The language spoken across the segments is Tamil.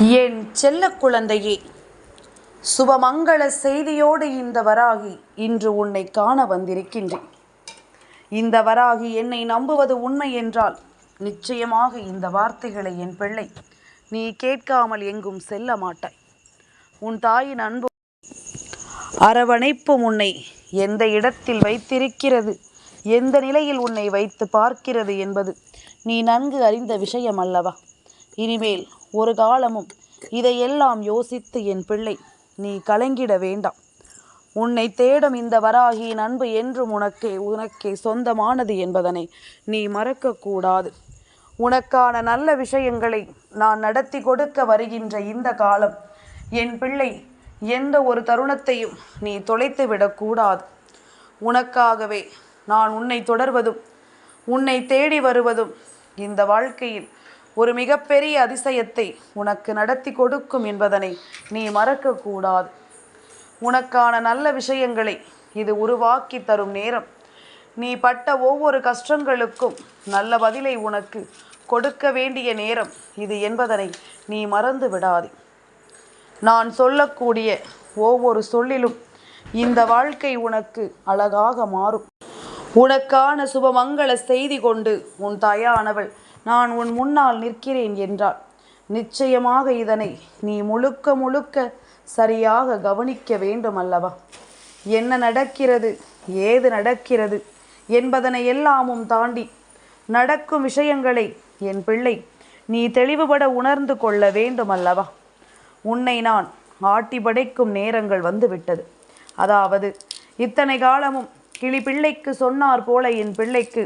என் செல்ல குழந்தையே? சுபமங்கள செய்தியோடு இந்த வராகி இன்று உன்னை காண வந்திருக்கின்றேன். இந்த வராகி என்னை நம்புவது உண்மை என்றால் நிச்சயமாக இந்த வார்த்தைகளை என் பிள்ளை நீ கேட்காமல் எங்கும் செல்ல மாட்டாய். உன் தாயின் அன்பு அரவணைப்பும் உன்னை எந்த இடத்தில் வைத்திருக்கிறது எந்த நிலையில் உன்னை வைத்து பார்க்கிறது என்பது நீ நன்கு அறிந்த விஷயம் அல்லவா? இனிமேல் ஒரு காலமும் இதையெல்லாம் யோசித்து என் பிள்ளை நீ கலங்கிட வேண்டாம். உன்னை தேடும் இந்த வராகியின் அன்பு என்றும் உனக்கே உனக்கே சொந்தமானது என்பதனை நீ மறக்கக்கூடாது. உனக்கான நல்ல விஷயங்களை நான் நடத்தி கொடுக்க வருகின்ற இந்த காலம் என் பிள்ளை எந்த ஒரு தருணத்தையும் நீ தொலைத்து விடக்கூடாது. உனக்காகவே நான் உன்னை தொடர்வதும் உன்னை தேடி வருவதும் இந்த வாழ்க்கையில் ஒரு மிகப்பெரிய அதிசயத்தை உனக்கு நடத்தி கொடுக்கும் என்பதனை நீ மறக்கக்கூடாது. உனக்கான நல்ல விஷயங்களை இது உருவாக்கி தரும் நேரம். நீ பட்ட ஒவ்வொரு கஷ்டங்களுக்கும் நல்ல பதிலை உனக்கு கொடுக்க வேண்டிய நேரம் இது என்பதனை நீ மறந்து விடாதே. நான் சொல்லக்கூடிய ஒவ்வொரு சொல்லிலும் இந்த வாழ்க்கை உனக்கு அழகாக மாறும். உனக்கான சுபமங்கள செய்தி கொண்டு உன் தாயானவள் நான் உன் முன்னால் நிற்கிறேன் என்றாள். நிச்சயமாக இதனை நீ முழுக்க முழுக்க சரியாக கவனிக்க வேண்டும் அல்லவா என்ன நடக்கிறது? ஏது நடக்கிறது? என்பதனை எல்லாமும் தாண்டி நடக்கும் விஷயங்களை என் பிள்ளை நீ தெளிவுபட உணர்ந்து கொள்ள வேண்டும் அல்லவா உன்னை நான் ஆட்டி படைக்கும் நேரங்கள் வந்துவிட்டது. அதாவது இத்தனை காலமும் கிளி பிள்ளைக்கு சொன்னார் போல என் பிள்ளைக்கு.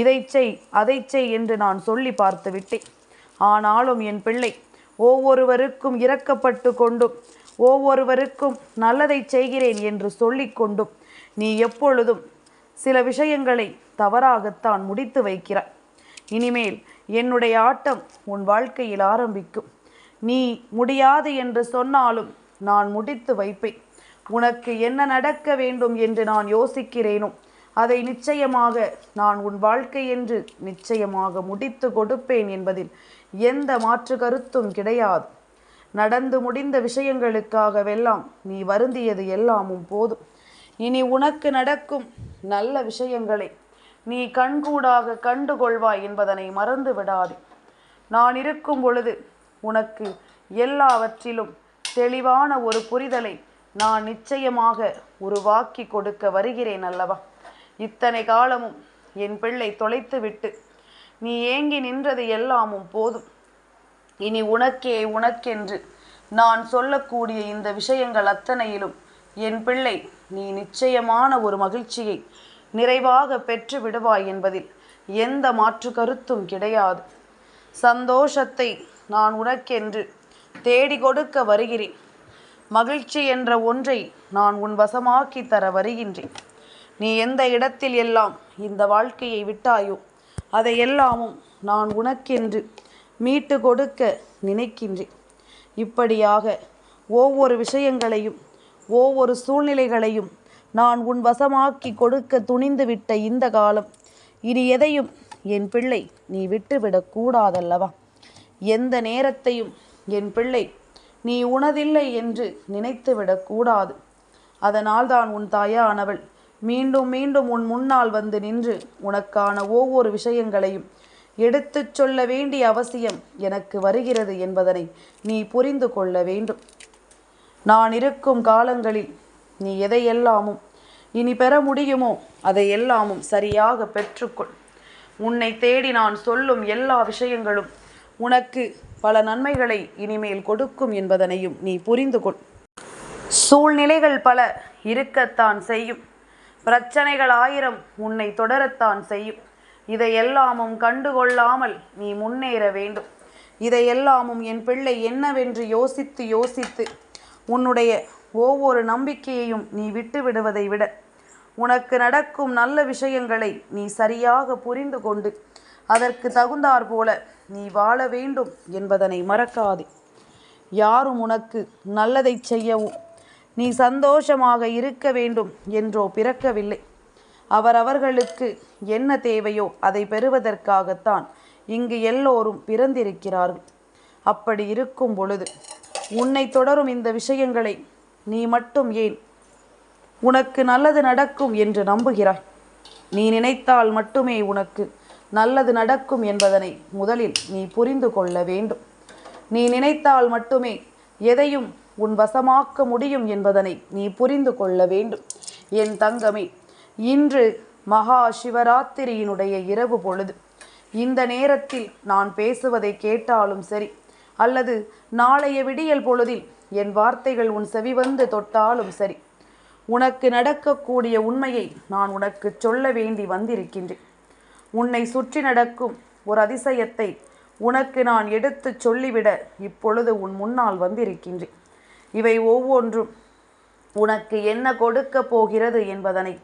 இதை செய் அதை செய் என்று நான் சொல்லி பார்த்து விட்டேன். ஆனாலும் என் பிள்ளை ஒவ்வொருவருக்கும் இரக்கப்பட்டு கொண்டும் ஒவ்வொருவருக்கும் நல்லதை செய்கிறேன் என்று சொல்லிக்கொண்டும் நீ எப்பொழுதும் சில விஷயங்களை தவறாகத்தான் முடித்து வைக்கிறாய். இனிமேல் என்னுடைய ஆட்டம் உன் வாழ்க்கையில் ஆரம்பிக்கும். நீ முடியாது என்று சொன்னாலும் நான் முடித்து வைப்பேன். உனக்கு என்ன நடக்க வேண்டும் என்று நான் யோசிக்கிறேனோ அதை நிச்சயமாக நான் உன் வாழ்க்கை என்று நிச்சயமாக முடித்து கொடுப்பேன் என்பதில் எந்த மாற்று கருத்தும் கிடையாது. நடந்து முடிந்த விஷயங்களுக்காகவெல்லாம் நீ வருந்தியது எல்லாமும் போதும். இனி உனக்கு நடக்கும் நல்ல விஷயங்களை நீ கண்கூடாக கண்டுகொள்வாய் என்பதனை மறந்து விடாதே. நான் இருக்கும் பொழுது உனக்கு எல்லாவற்றிலும் தெளிவான ஒரு புரிதலை நான் நிச்சயமாக உருவாக்கி கொடுக்க வருகிறேன் அல்லவா? இத்தனை காலமும் என் பிள்ளை தொலைத்துவிட்டு நீ ஏங்கி நின்றது எல்லாமும் போதும். இனி உனக்கே உனக்கென்று நான் சொல்லக்கூடிய இந்த விஷயங்கள் அத்தனையிலும் என் பிள்ளை நீ நிச்சயமான ஒரு மகிழ்ச்சியை நிறைவாக பெற்று விடுவாய் என்பதில் எந்த மாற்று கருத்தும் கிடையாது. சந்தோஷத்தை நான் உனக்கென்று தேடி கொடுக்க வருகிறேன். மகிழ்ச்சி என்ற ஒன்றை நான் உன் வசமாக்கி தர வருகின்றேன். நீ எந்த இடத்தில் எல்லாம் இந்த வாழ்க்கையை விட்டாயோ அதை எல்லாமும் நான் உனக்கென்று மீட்டு கொடுக்க நினைக்கின்றேன். இப்படியாக ஒவ்வொரு விஷயங்களையும் ஒவ்வொரு சூழ்நிலைகளையும் நான் உன் வசமாக்கி கொடுக்க துணிந்து விட்ட இந்த காலம் இனி எதையும் என் பிள்ளை நீ விட்டுவிடக்கூடாதல்லவா எந்த நேரத்தையும் என் பிள்ளை நீ உனதில்லை என்று நினைத்துவிடக் கூடாது. அதனால் தான் உன் தாயானவள் மீண்டும் மீண்டும் உன் முன்னால் வந்து நின்று உனக்கான ஒவ்வொரு விஷயங்களையும் எடுத்துச் சொல்ல வேண்டிய அவசியம் எனக்கு வருகிறது என்பதனை நீ புரிந்து கொள்ள வேண்டும். நான் இருக்கும் காலங்களில் நீ எதையெல்லாமும் இனி பெற முடியுமோ அதை எல்லாமும் சரியாக பெற்றுக்கொள். உன்னை தேடி நான் சொல்லும் எல்லா விஷயங்களும் உனக்கு பல நன்மைகளை இனிமேல் கொடுக்கும் என்பதனையும் நீ புரிந்து கொள். சூழ்நிலைகள் பல இருக்கத்தான் செய்யும். பிரச்சனைகள் ஆயிரம் உன்னை தொடரத்தான் செய்யும். இதையெல்லாமும் கண்டுகொள்ளாமல் நீ முன்னேற வேண்டும். இதையெல்லாமும் என் பிள்ளை என்னவென்று யோசித்து யோசித்து உன்னுடைய ஒவ்வொரு நம்பிக்கையையும் நீ விட்டு விடுவதை விட உனக்கு நடக்கும் நல்ல விஷயங்களை நீ சரியாக புரிந்து கொண்டு அதற்கு தகுந்தாற் போல நீ வாழ வேண்டும் என்பதனை மறக்காதே. யாரும் உனக்கு நல்லதை செய்யவும் நீ சந்தோஷமாக இருக்க வேண்டும் என்றோ பிறக்கவில்லை. அவரவர்களுக்கு என்ன தேவையோ அதை பெறுவதற்காகத்தான் இங்கு எல்லோரும் பிறந்திருக்கிறார்கள். அப்படி இருக்கும் பொழுது உன்னை தொடரும் இந்த விஷயங்களை நீ மட்டும் ஏன் உனக்கு நல்லது நடக்கும் என்று நம்புகிறாய்? நீ நினைத்தால் மட்டுமே உனக்கு நல்லது நடக்கும் என்பதனை முதலில் நீ புரிந்து கொள்ள வேண்டும். நீ நினைத்தால் மட்டுமே எதையும் உன் வசமாக்க முடியும் என்பதனை நீ புரிந்து கொள்ள வேண்டும். என் தங்கமே இன்று மகா சிவராத்திரியினுடைய இரவு பொழுது இந்த நேரத்தில் நான் பேசுவதை கேட்டாலும் சரி அல்லது நாளைய விடியல் பொழுதில் என் வார்த்தைகள் உன் செவி வந்து தொட்டாலும் சரி உனக்கு நடக்கக்கூடிய உண்மையை நான் உனக்கு சொல்ல வேண்டி வந்திருக்கின்றேன். உன்னை சுற்றி நடக்கும் ஒரு அதிசயத்தை உனக்கு நான் எடுத்து சொல்லிவிட இப்பொழுது உன் முன்னால் வந்திருக்கின்றேன். இவை ஒவ்வொன்றும் உனக்கு என்ன கொடுக்க போகிறது என்பதனை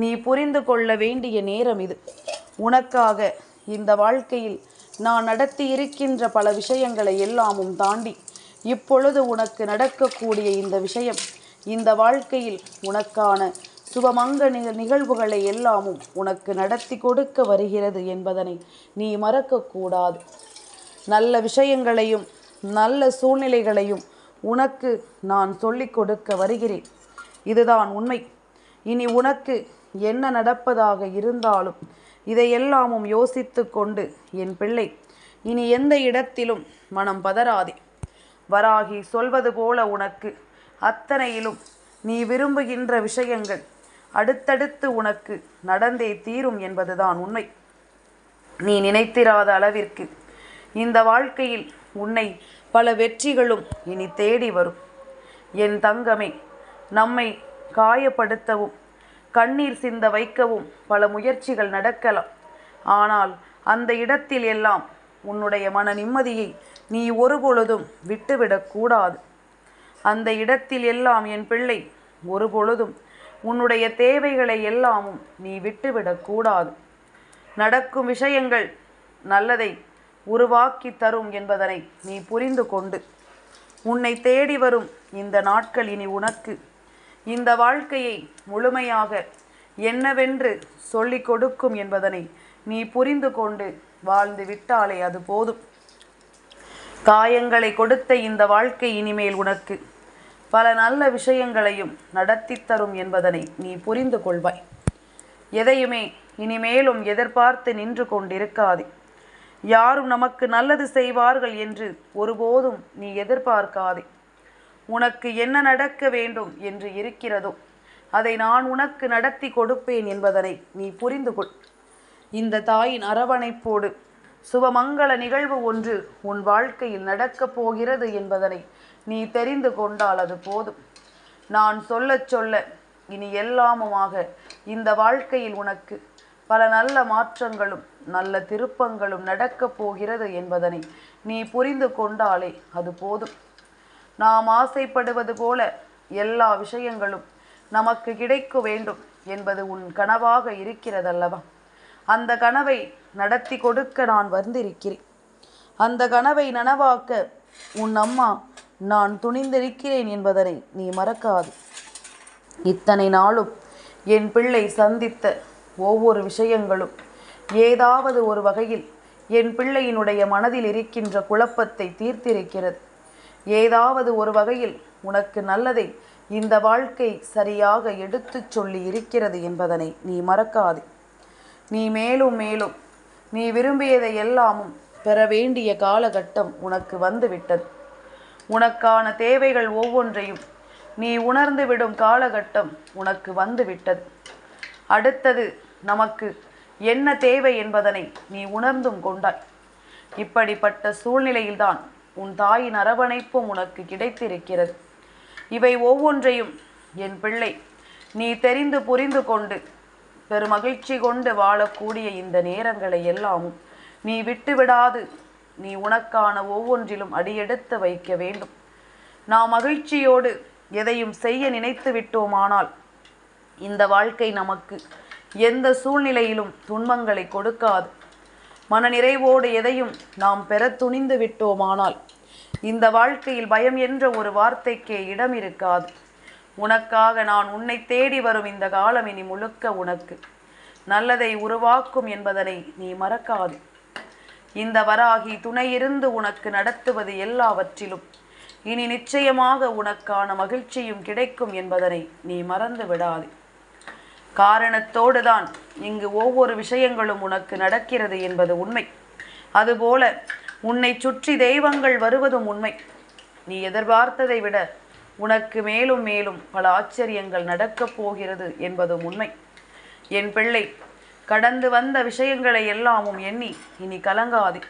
நீ புரிந்து கொள்ள வேண்டிய நேரம் இது. உனக்காக இந்த வாழ்க்கையில் நான் நடத்தி இருக்கின்ற பல விஷயங்களை எல்லாமும் தாண்டி இப்பொழுது உனக்கு நடக்கக்கூடிய இந்த விஷயம் இந்த வாழ்க்கையில் உனக்கான சுபமங்க நிக நிகழ்வுகளை எல்லாமும் உனக்கு நடத்தி கொடுக்க வருகிறது என்பதனை நீ மறக்கக்கூடாது. நல்ல விஷயங்களையும் நல்ல சூழ்நிலைகளையும் உனக்கு நான் சொல்லிக் கொடுக்க வருகிறேன். இதுதான் உண்மை. இனி உனக்கு என்ன நடப்பதாக இருந்தாலும் இதையெல்லாமும் யோசித்து கொண்டு என் பிள்ளை இனி எந்த இடத்திலும் மனம் பதறாதே. வராகி சொல்வது போல உனக்கு அத்தனையிலும் நீ விரும்புகின்ற விஷயங்கள் அடுத்தடுத்து உனக்கு நடந்தே தீரும் என்பதுதான் உண்மை. நீ நினைத்திராத அளவிற்கு இந்த வாழ்க்கையில் உன்னை பல வெற்றிகளும் இனி தேடி வரும். என் தங்கமே நம்மை காயப்படுத்தவும் கண்ணீர் சிந்த வைக்கவும் பல முயற்சிகள் நடக்கலாம். ஆனால் அந்த இடத்தில் எல்லாம் உன்னுடைய மன நிம்மதியை நீ ஒருபொழுதும் விட்டுவிடக்கூடாது அந்த இடத்தில் எல்லாம் என் பிள்ளை ஒருபொழுதும் உன்னுடைய தேவைகளை எல்லாமும் நீ விட்டுவிடக்கூடாது நடக்கும் விஷயங்கள் நல்லதை உருவாக்கி தரும் என்பதனை நீ புரிந்து கொண்டு. உன்னை தேடி வரும் இந்த நாட்கள் இனி உனக்கு. இந்த வாழ்க்கையை முழுமையாக என்னவென்று சொல்லிக் கொடுக்கும் என்பதனை நீ புரிந்து கொண்டு வாழ்ந்து விட்டாலே அது போதும். காயங்களை கொடுத்த இந்த வாழ்க்கை இனிமேல் உனக்கு. பல நல்ல விஷயங்களையும் நடத்தி தரும் என்பதனை நீ புரிந்து கொள்வாய். எதையுமே இனிமேலும் எதிர்பார்த்து நின்று கொண்டிருக்காதே. யாரும் நமக்கு நல்லது செய்வார்கள் என்று ஒருபோதும் நீ எதிர்பார்க்காதே. உனக்கு என்ன நடக்க வேண்டும் என்று இருக்கிறதோ அதை நான் உனக்கு நடத்தி கொடுப்பேன் என்பதனை நீ புரிந்து கொள். இந்த தாயின் அரவணைப்போடு சுபமங்கள நிகழ்வு ஒன்று உன் வாழ்க்கையில் நடக்கப் போகிறது என்பதனை நீ தெரிந்து கொண்டால் அது போதும். நான் சொல்ல சொல்ல இனி எல்லாமுமாக இந்த வாழ்க்கையில் உனக்கு பல நல்ல மாற்றங்களும் நல்ல திருப்பங்களும் நடக்கப் போகிறது என்பதனை நீ புரிந்து கொண்டாலே அது போதும். நாம் ஆசைப்படுவது போல எல்லா விஷயங்களும் நமக்கு கிடைக்க வேண்டும் என்பது உன் கனவாக இருக்கிறதல்லவா? அந்த கனவை நடத்தி கொடுக்க நான் வந்திருக்கிறேன். அந்த கனவை நனவாக்க உன் அம்மா நான் துணிந்திருக்கிறேன் என்பதனை நீ மறக்காது. இத்தனை நாளும் என் பிள்ளை சந்தித்த ஒவ்வொரு விஷயங்களும் ஏதாவது ஒரு வகையில் என் பிள்ளையினுடைய மனதில் இருக்கின்ற குழப்பத்தை தீர்த்திருக்கிறது. ஏதாவது ஒரு வகையில் உனக்கு நல்லதை இந்த வாழ்க்கை சரியாக எடுத்துச் சொல்லி இருக்கிறது என்பதனை நீ மறக்காது. நீ மேலும் மேலும் நீ விரும்பியதை எல்லாமும் பெற வேண்டிய காலகட்டம் உனக்கு வந்துவிட்டது. உனக்கான தேவைகள் ஒவ்வொன்றையும் நீ உணர்ந்து விடும் காலகட்டம் உனக்கு வந்துவிட்டது. அடுத்தது நமக்கு என்ன தேவை என்பதனை நீ உணர்ந்தும் கொண்டாய். இப்படிப்பட்ட சூழ்நிலையில்தான் உன் தாயின் அரவணைப்பும் உனக்கு கிடைத்திருக்கிறது. இவை ஒவ்வொன்றையும் என் பிள்ளை நீ தெரிந்து புரிந்து கொண்டு பெருமகிழ்ச்சி கொண்டு வாழக்கூடிய இந்த நேரங்களை எல்லாமும் நீ விட்டுவிடாது. நீ உனக்கான ஒவ்வொன்றிலும் அடியெடுத்து வைக்க வேண்டும். நாம் மகிழ்ச்சியோடு எதையும் செய்ய நினைத்து விட்டோமானால் இந்த வாழ்க்கை நமக்கு எந்த சூழ்நிலையிலும் துன்பங்களை கொடுக்காது. மனநிறைவோடு எதையும் நாம் பெற துணிந்து விட்டோமானால் இந்த வாழ்க்கையில் பயம் என்ற ஒரு வார்த்தைக்கே இடம் இருக்காது. உனக்காக நான் உன்னை தேடி வரும் இந்த காலம் இனி முழுக்க உனக்கு. நல்லதை உருவாக்கும் என்பதனை நீ மறக்காது. இந்த வராகி துணையிருந்து உனக்கு நடத்துவது எல்லாவற்றிலும். இனி நிச்சயமாக உனக்கான மகிழ்ச்சியும் கிடைக்கும் என்பதனை நீ மறந்து விடாதே. காரணத்தோடு தான் இங்கு ஒவ்வொரு விஷயங்களும் உனக்கு நடக்கிறது என்பது உண்மை. அதுபோல உன்னை சுற்றி தெய்வங்கள் வருவதும் உண்மை. நீ எதிர்பார்த்ததை விட உனக்கு மேலும் மேலும் பல ஆச்சரியங்கள் நடக்கப் போகிறது என்பதும் உண்மை. என் பிள்ளை கடந்து வந்த விஷயங்களை எல்லாமும் எண்ணி இனி கலங்காதே.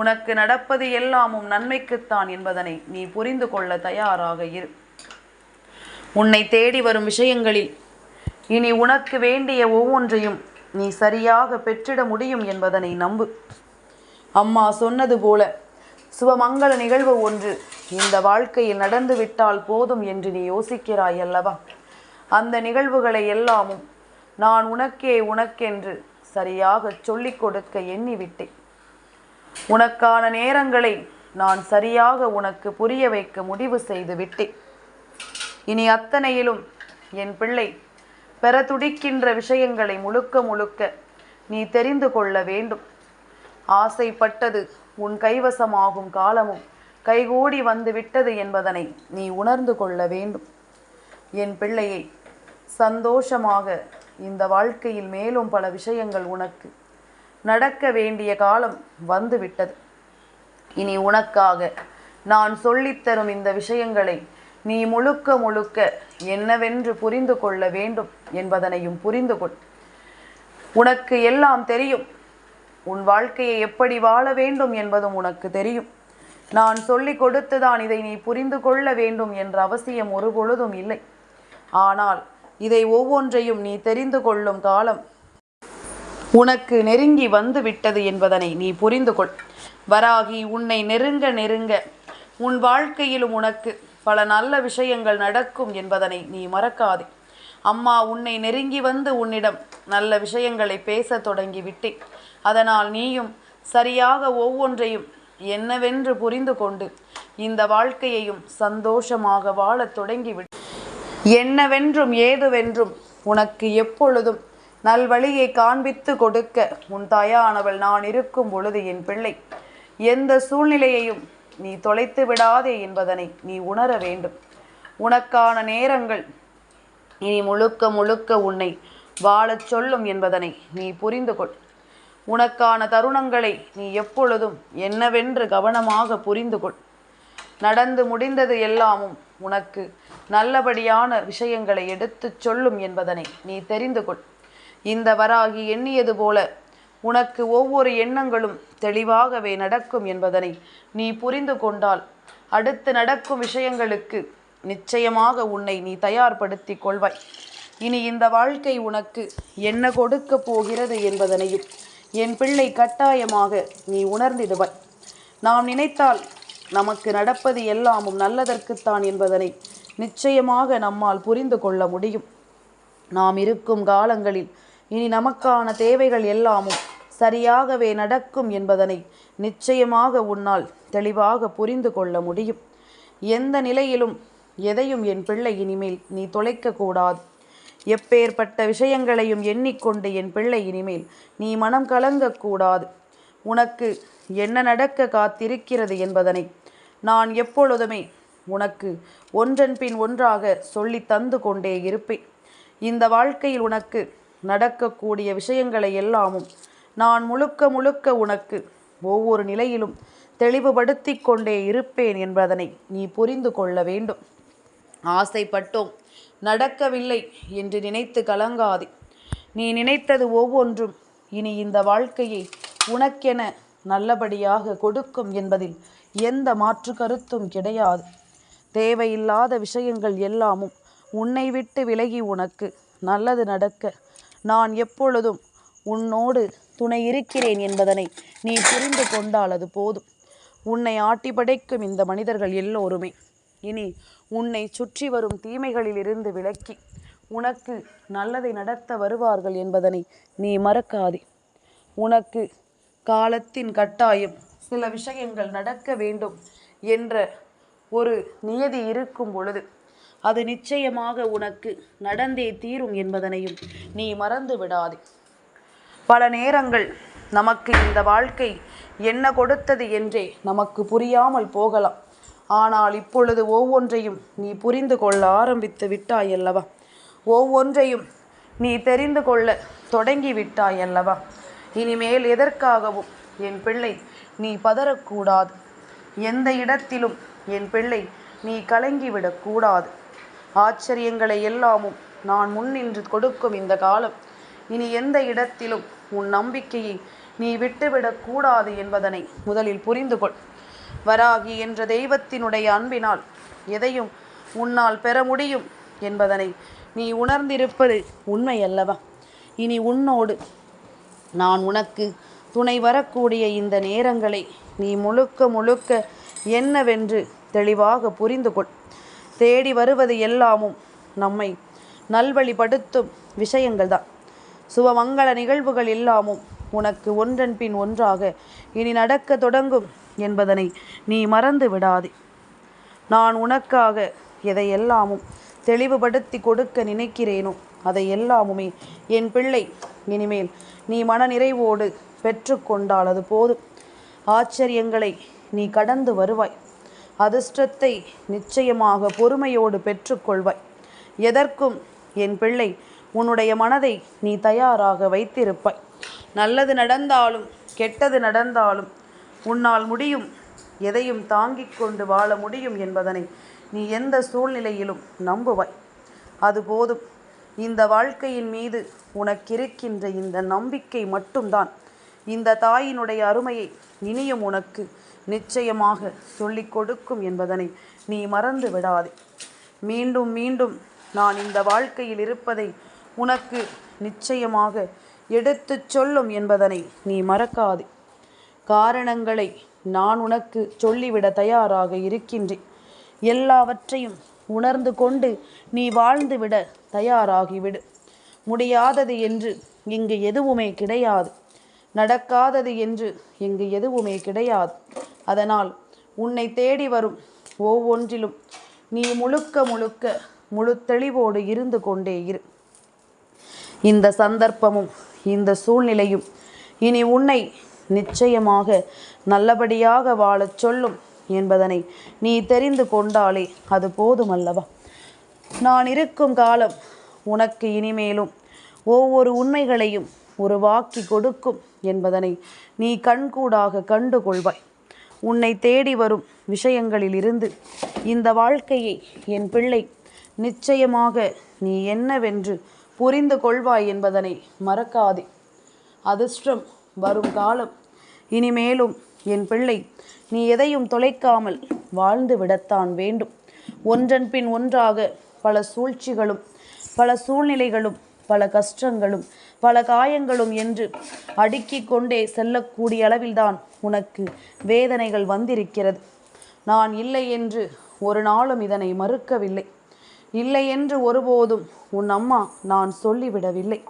உனக்கு நடப்பது எல்லாமும் நன்மைக்குத்தான் என்பதனை நீ புரிந்து கொள்ள தயாராக இரு. உன்னை தேடி வரும் விஷயங்களில் இனி உனக்கு வேண்டிய ஒவ்வொன்றையும் நீ சரியாக பெற்றிட முடியும் என்பதனை நம்பு. அம்மா சொன்னது போல சுபமங்கள நிகழ்வு ஒன்று இந்த வாழ்க்கையில் நடந்துவிட்டால் போதும் என்று நீ யோசிக்கிறாய் அல்லவா? அந்த நிகழ்வுகளை எல்லாமும் நான் உனக்கே உனக்கென்று சரியாக சொல்லிக் கொடுக்க எண்ணிவிட்டேன். உனக்கான நேரங்களை நான் சரியாக உனக்கு புரிய வைக்க முடிவு செய்து விட்டேன். இனி அத்தனையிலும் என் பிள்ளை பெற துடிக்கின்ற விஷயங்களை முழுக்க முழுக்க நீ தெரிந்து கொள்ள வேண்டும். ஆசைப்பட்டது உன் கைவசமாகும் காலமும் கைகூடி வந்து விட்டது என்பதனை நீ உணர்ந்து கொள்ள வேண்டும். என் பிள்ளையை சந்தோஷமாக இந்த வாழ்க்கையில் மேலும் பல விஷயங்கள் உனக்கு நடக்க வேண்டிய காலம் வந்துவிட்டது. இனி உனக்காக நான் சொல்லித்தரும் இந்த விஷயங்களை நீ முழுக்க முழுக்க என்னவென்று புரிந்து கொள்ள வேண்டும் என்பதனையும் புரிந்து கொள். உனக்கு எல்லாம் தெரியும். உன் வாழ்க்கையை எப்படி வாழ வேண்டும் என்பதும் உனக்கு தெரியும். நான் சொல்லிக் கொடுத்துதான் இதை நீ புரிந்து கொள்ள வேண்டும் என்ற அவசியம் ஒரு பொழுதும் இல்லை. ஆனால் இதை ஒவ்வொன்றையும் நீ தெரிந்து கொள்ளும் காலம். உனக்கு நெருங்கி வந்து விட்டது என்பதனை நீ புரிந்து கொள். வராகி உன்னை நெருங்க நெருங்க. உன் வாழ்க்கையிலும் உனக்கு பல நல்ல விஷயங்கள் நடக்கும் என்பதனை நீ மறக்காதே. அம்மா உன்னை நெருங்கி வந்து உன்னிடம் நல்ல விஷயங்களை பேசத் தொடங்கி விட்டேன் அதனால் நீயும் சரியாக ஒவ்வொன்றையும் என்னவென்று புரிந்து கொண்டு இந்த வாழ்க்கையையும் சந்தோஷமாக வாழத் தொடங்கிவிடு என்னவென்றும் ஏதுவென்றும் உனக்கு எப்பொழுதும் நல்வழியை காண்பித்து கொடுக்க உன் தாயானவள் நான் இருக்கும் பொழுது என் பிள்ளை. எந்த சூழ்நிலையையும் நீ தொலைத்து விடாதே என்பதனை நீ உணர வேண்டும். உனக்கான நேரங்கள் இனி முழுக்க முழுக்க உன்னை வாழச் சொல்லும் என்பதனை நீ புரிந்து கொள். உனக்கான தருணங்களை நீ எப்பொழுதும் என்னவென்று கவனமாக புரிந்து கொள். நடந்து முடிந்தது எல்லாமும் உனக்கு. நல்லபடியான விஷயங்களை எடுத்துச் சொல்லும் என்பதனை நீ தெரிந்து கொள். இந்த வராகி எண்ணியது போல உனக்கு ஒவ்வொரு எண்ணங்களும் தெளிவாகவே நடக்கும் என்பதனை நீ புரிந்து கொண்டால் அடுத்து நடக்கும் விஷயங்களுக்கு நிச்சயமாக உன்னை நீ தயார்படுத்தி கொள்வாய். இனி இந்த வாழ்க்கை உனக்கு என்ன கொடுக்க போகிறது என்பதனையும் என் பிள்ளை கட்டாயமாக நீ உணர்ந்திடுவாய். நாம் நினைத்தால் நமக்கு நடப்பது எல்லாமும் நல்லதற்குத்தான் என்பதனை நிச்சயமாக நம்மால் புரிந்து கொள்ள முடியும். நாம் இருக்கும் காலங்களில் இனி நமக்கான தேவைகள் எல்லாமும் சரியாகவே நடக்கும் என்பதனை நிச்சயமாக உன்னால் தெளிவாக புரிந்து கொள்ள முடியும். எந்த நிலையிலும் எதையும் என் பிள்ளை இனிமேல் நீ தொலைக்கக்கூடாது. எப்பேற்பட்ட விஷயங்களையும் எண்ணிக்கொண்டு என் பிள்ளை இனிமேல் நீ மனம் கலங்கக்கூடாது. உனக்கு என்ன நடக்க காத்திருக்கிறது என்பதனை நான் எப்பொழுதுமே உனக்கு ஒன்றன் பின் ஒன்றாக சொல்லி தந்து கொண்டே இருப்பேன். இந்த வாழ்க்கையில் உனக்கு நடக்கக்கூடிய விஷயங்களை எல்லாமும் நான் முழுக்க முழுக்க உனக்கு ஒவ்வொரு நிலையிலும் தெளிவுபடுத்தி கொண்டே இருப்பேன் என்பதனை நீ புரிந்து கொள்ள வேண்டும். ஆசைப்பட்டோம் நடக்கவில்லை என்று நினைத்து கலங்காதே. நீ நினைத்தது ஒவ்வொன்றும். இனி இந்த வாழ்க்கையை உனக்கென நல்லபடியாக கொடுக்கும் என்பதில் எந்த மாற்று கருத்தும் கிடையாது. தேவையில்லாத விஷயங்கள் எல்லாமும் உன்னை விட்டு விலகி உனக்கு நல்லது நடக்க நான் எப்பொழுதும் உன்னோடு துணை இருக்கிறேன் என்பதனை நீ புரிந்து கொண்டால் அது போதும். உன்னை ஆட்டி படைக்கும் இந்த மனிதர்கள் எல்லோருமே இனி உன்னை சுற்றி வரும் தீமைகளிலிருந்து விலக்கி உனக்கு நல்லதை நடத்த வருவார்கள் என்பதனை நீ மறக்காதே. உனக்கு காலத்தின் கட்டாயம் சில விஷயங்கள் நடக்க வேண்டும் என்ற ஒரு நியதி இருக்கும் பொழுது அது நிச்சயமாக உனக்கு நடந்தே தீரும் என்பதனையும் நீ மறந்து விடாதே. பல நேரங்கள் நமக்கு இந்த வாழ்க்கை என்ன கொடுத்தது என்றே நமக்கு புரியாமல் போகலாம். ஆனால் இப்பொழுது ஒவ்வொன்றையும் நீ புரிந்து கொள்ள ஆரம்பித்து விட்டாய் அல்லவா ஒவ்வொன்றையும் நீ தெரிந்து கொள்ள தொடங்கி விட்டாய் அல்லவா இனிமேல் எதற்காகவும் என் பிள்ளை நீ பதறக்கூடாது. எந்த இடத்திலும் என் பிள்ளை நீ கலங்கிவிடக்கூடாது. ஆச்சரியங்களை எல்லாமும் நான் முன்னின்று கொடுக்கும் இந்த காலம். இனி எந்த இடத்திலும் உன் நம்பிக்கையை நீ விட்டுவிடக்கூடாது என்பதனை முதலில் புரிந்து கொள் வராகி என்ற தெய்வத்தினுடைய அன்பினால் எதையும் உன்னால் பெற முடியும் என்பதனை நீ உணர்ந்திருப்பது உண்மையல்லவா? இனி உன்னோடு நான் உனக்கு துணை வரக்கூடிய இந்த நேரங்களை நீ முழுக்க முழுக்க என்னவென்று தெளிவாக புரிந்து கொள். தேடி வருவது எல்லாமும் நம்மை நல்வழிப்படுத்தும் விஷயங்கள் தான் சுபமங்கள நிகழ்வுகள் எல்லாமும் உனக்கு ஒன்றன் பின் ஒன்றாக இனி நடக்க தொடங்கும் என்பதனை நீ மறந்து விடாதே. நான் உனக்காக எதையெல்லாமும் தெளிவுபடுத்தி கொடுக்க நினைக்கிறேனோ அதை எல்லாமுமே என் பிள்ளை இனிமேல் நீ மனநிறைவோடு பெற்றுக்கொண்டால் அது போதும். ஆச்சரியங்களை நீ கடந்து வருவாய். அதிர்ஷ்டத்தை நிச்சயமாக பொறுமையோடு பெற்றுக்கொள்வாய். எதற்கும் என் பிள்ளை உன்னுடைய மனதை நீ தயாராக வைத்திருப்பாய். நல்லது நடந்தாலும் கெட்டது நடந்தாலும் உன்னால் முடியும் எதையும் தாங்கிக் கொண்டு வாழ முடியும் என்பதனை நீ எந்த சூழ்நிலையிலும் நம்புவாய். அது போதும். இந்த வாழ்க்கையின் மீது உனக்கிருக்கின்ற இந்த நம்பிக்கை மட்டும்தான். இந்த தாயினுடைய அருமையை இனியும் உனக்கு நிச்சயமாக சொல்லிக் கொடுக்கும் என்பதனை நீ மறந்து விடாதே. மீண்டும் மீண்டும் நான் இந்த வாழ்க்கையில் இருப்பதை உனக்கு நிச்சயமாக எடுத்துச் சொல்லும் என்பதனை நீ மறக்காதே. காரணங்களை நான் உனக்கு சொல்லிவிட தயாராக இருக்கின்றேன். எல்லாவற்றையும் உணர்ந்து கொண்டு நீ வாழ்ந்துவிட தயாராகிவிடு. முடியாதது என்று இங்கு எதுவுமே கிடையாது. நடக்காதது என்று இங்கு எதுவுமே கிடையாது. அதனால் உன்னை தேடி வரும் ஒவ்வொன்றிலும் நீ முழுக்க முழுக்க முழு தெளிவோடு இருந்து கொண்டே இரு. இந்த சந்தர்ப்பமும் இந்த சூழ்நிலையும் இனி உன்னை நிச்சயமாக நல்லபடியாக வாழச் சொல்லும். என்பதனை நீ தெரிந்து கொண்டாலே அது போதுமல்லவா. நான் இருக்கும் காலம் உனக்கு இனிமேலும் ஒவ்வொரு உண்மைகளையும் உருவாக்கி கொடுக்கும் என்பதனை நீ கண்கூடாக கண்டு கொள்வாய். உன்னை தேடி வரும் விஷயங்களில் இருந்து இந்த வாழ்க்கையை என் பிள்ளை நிச்சயமாக நீ என்னவென்று புரிந்து கொள்வாய் என்பதனை மறக்காதே. அதிர்ஷ்டம் வரும் காலம் இனிமேலும் என் பிள்ளை நீ எதையும் தொலைக்காமல் வாழ்ந்து விடத்தான் வேண்டும். ஒன்றன் பின் ஒன்றாக பல சூழ்ச்சிகளும் பல சூழ்நிலைகளும் பல கஷ்டங்களும் பல காயங்களும் என்று அடுக்கிக் கொண்டே செல்லக்கூடிய அளவில்தான் உனக்கு வேதனைகள் வந்திருக்கிறது. நான் இல்லை என்று ஒரு நாளும் இதனை மறுக்கவில்லை. இல்லை என்று ஒருபோதும் உன் அம்மா நான் சொல்லிவிடவில்லை.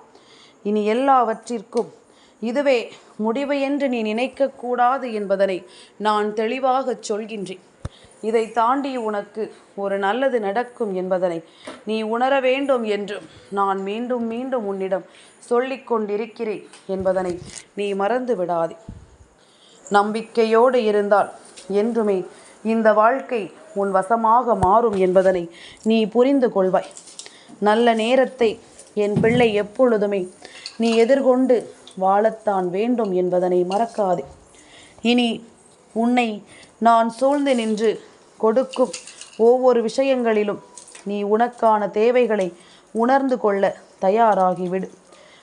இனி எல்லாவற்றிற்கும் இதுவே முடிவு என்று நீ நினைக்கக்கூடாது என்பதனை நான் தெளிவாகச் சொல்கின்றேன். இதை தாண்டி உனக்கு ஒரு நல்லது நடக்கும் என்பதனை நீ உணர வேண்டும் என்றும் நான் மீண்டும் மீண்டும் உன்னிடம் சொல்லிக் கொண்டிருக்கிறேன் என்பதனை நீ மறந்து விடாதே. நம்பிக்கையோடு இருந்தால் என்றுமே இந்த வாழ்க்கை உன் வசமாக மாறும் என்பதனை நீ புரிந்து கொள்வாய். நல்ல நேரத்தை என் பிள்ளை எப்பொழுதுமே நீ எதிர்கொண்டு வாழத்தான் வேண்டும் என்பதனை மறக்காதே. இனி உன்னை நான் சூழ்ந்து நின்று கொடுக்கும் ஒவ்வொரு விஷயங்களிலும் நீ உனக்கான தேவைகளை உணர்ந்து கொள்ள தயாராகிவிடு.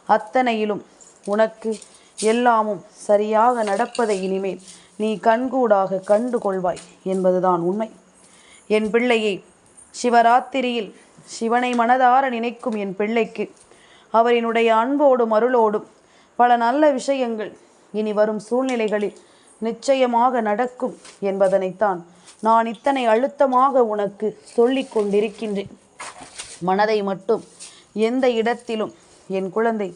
அத்தனையிலும் உனக்கு எல்லாமும் சரியாக நடப்பதை இனிமேல் நீ கண்கூடாக கண்டு கொள்வாய் என்பதுதான் உண்மை. என் பிள்ளையை சிவராத்திரியில் சிவனை மனதார நினைக்கும் என் பிள்ளைக்கு அவரினுடைய அன்போடும் அருளோடும் பல நல்ல விஷயங்கள் இனி வரும் சூழ்நிலைகளில் நிச்சயமாக நடக்கும் என்பதனைத்தான் நான் இத்தனை அழுத்தமாக உனக்கு சொல்லிக் கொண்டிருக்கின்றேன். மனதை மட்டும் எந்த இடத்திலும் என் குழந்தை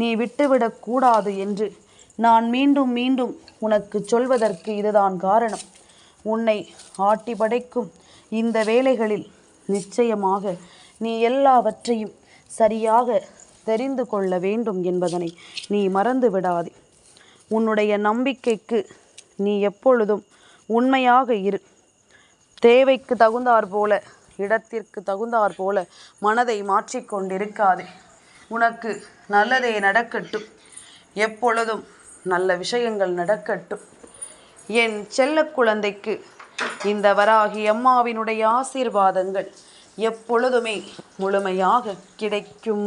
நீ விட்டுவிடக்கூடாது என்று நான் மீண்டும் மீண்டும் உனக்கு சொல்வதற்கு இதுதான் காரணம். உன்னை ஆட்டி படைக்கும் இந்த வேலைகளில் நிச்சயமாக நீ எல்லாவற்றையும் சரியாக தெரிந்து கொள்ள வேண்டும் என்பதனை நீ மறந்து விடாதே. உன்னுடைய நம்பிக்கைக்கு நீ எப்பொழுதும் உண்மையாக இரு. தேவைக்கு தகுந்தாற் போல இடத்திற்கு தகுந்தாற் போல மனதை மாற்றிக்கொண்டிருக்காதே உனக்கு நல்லதே நடக்கட்டும். எப்பொழுதும் நல்ல விஷயங்கள் நடக்கட்டும். என் செல்ல குழந்தைக்கு இந்த வராகி அம்மாவினுடைய ஆசீர்வாதங்கள் எப்பொழுதுமே முழுமையாக கிடைக்கும்.